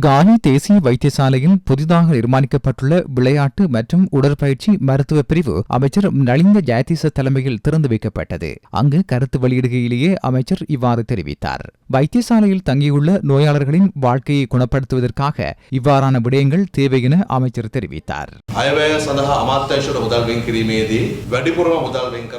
காலி தேசிய வைத்தியசாலையில் புதிதாக நிர்மாணிக்கப்பட்டுள்ள விளையாட்டு மற்றும் உடற்பயிற்சி மருத்துவ பிரிவு அமைச்சர் நலிந்த ஜெயதீச தலைமையில் திறந்து வைக்கப்பட்டது. அங்கு கருத்து வெளியிடுகையிலேயே அமைச்சர் இவ்வாறு தெரிவித்தார். வைத்தியசாலையில் தங்கியுள்ள நோயாளர்களின் வாழ்க்கையை குணப்படுத்துவதற்காக இவ்வாறான விடயங்கள் தேவை என அமைச்சர் தெரிவித்தார்.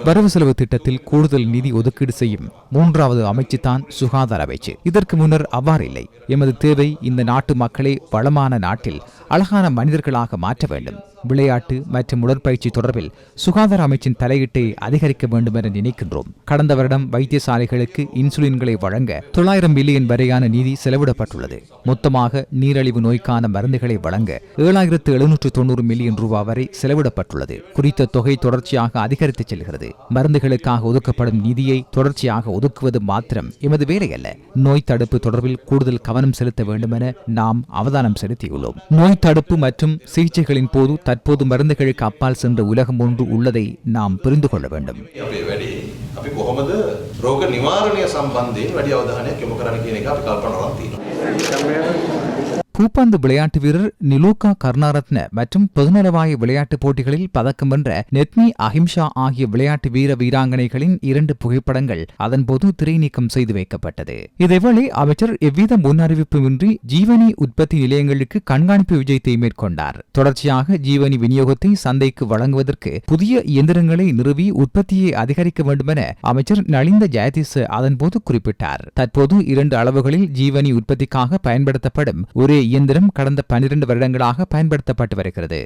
வரவு செலவு திட்டத்தில் கூடுதல் நிதி ஒதுக்கீடு செய்யும் மூன்றாவது அமைச்சு தான் சுகாதார அமைச்சு. இதற்கு முன்னர் அவ்வாறு இல்லை எமது தேவை இந்த நாட்டு மக்களை வளமான நாட்டில் அழகான மனிதர்களாக மாற்ற வேண்டும். விளையாட்டு மற்றும் உடற்பயிற்சி தொடர்பில் சுகாதார அமைச்சின் தலையீட்டை அதிகரிக்க வேண்டும் என நினைக்கின்றோம். கடந்த வருடம் வைத்தியசாலைகளுக்கு இன்சுலின்களை வழங்க தொள்ளாயிரம் மில்லியன் வரையான நிதி செலவிடப்பட்டுள்ளது. மொத்தமாக நீரழிவு நோய்க்கான மருந்துகளை வழங்க ஏழாயிரத்து எழுநூற்று தொண்ணூறு மில்லியன் ரூபாய் வரை செலவிடப்பட்டுள்ளது. குறித்த தொகை தொடர்ச்சியாக அதிகரித்து செல்கிறது. மருந்துகளுக்காக ஒதுக்கப்படும் நிதியை தொடர்ச்சியாக ஒதுக்குவது மாத்திரம் எமது வேலையல்ல. நோய் தடுப்பு தொடர்பில் கூடுதல் கவனம் செலுத்த வேண்டும் என நாம் அவதானம் செலுத்தியுள்ளோம். நோய் தடுப்பு மற்றும் சிகிச்சைகளின் போது தற்போது மருந்துகளுக்கு அப்பால் சென்ற உலகம் ஒன்று உள்ளதை நாம் புரிந்து கொள்ள வேண்டும். ரோக நிவாரண சம்பந்தின் வடி அவதானியம் கல்பனலாம் தீரும் கூப்பந்து விளையாட்டு வீரர் நிலூகா கர்ணாரத்ன மற்றும் பொதுநலவாய விளையாட்டுப் போட்டிகளில் பதக்கம் வென்ற நெத்னி அஹிம்ஷா ஆகிய விளையாட்டு வீர வீராங்கனைகளின் இரண்டு புகைப்படங்கள் அதன்போது திரைநீக்கம் செய்து வைக்கப்பட்டது. இதேவேளை அமைச்சர் எவ்வித முன்னறிவிப்புமின்றி ஜீவனி உற்பத்தி நிலையங்களுக்கு கண்காணிப்பு விஜயத்தை மேற்கொண்டார். தொடர்ச்சியாக ஜீவனி விநியோகத்தை சந்தைக்கு வழங்குவதற்கு புதிய இயந்திரங்களை நிறுவி உற்பத்தியை அதிகரிக்க வேண்டுமென அமைச்சர் நளிந்த ஜெயதிஸ் அதன்போது குறிப்பிட்டார். தற்போது இரண்டு அளவுகளில் ஜீவனி உற்பத்திக்காக பயன்படுத்தப்படும் ஒரே இயந்திரம் கடந்த பனிரெண்டு வருடங்களாக பயன்படுத்தப்பட்டு வருகிறது.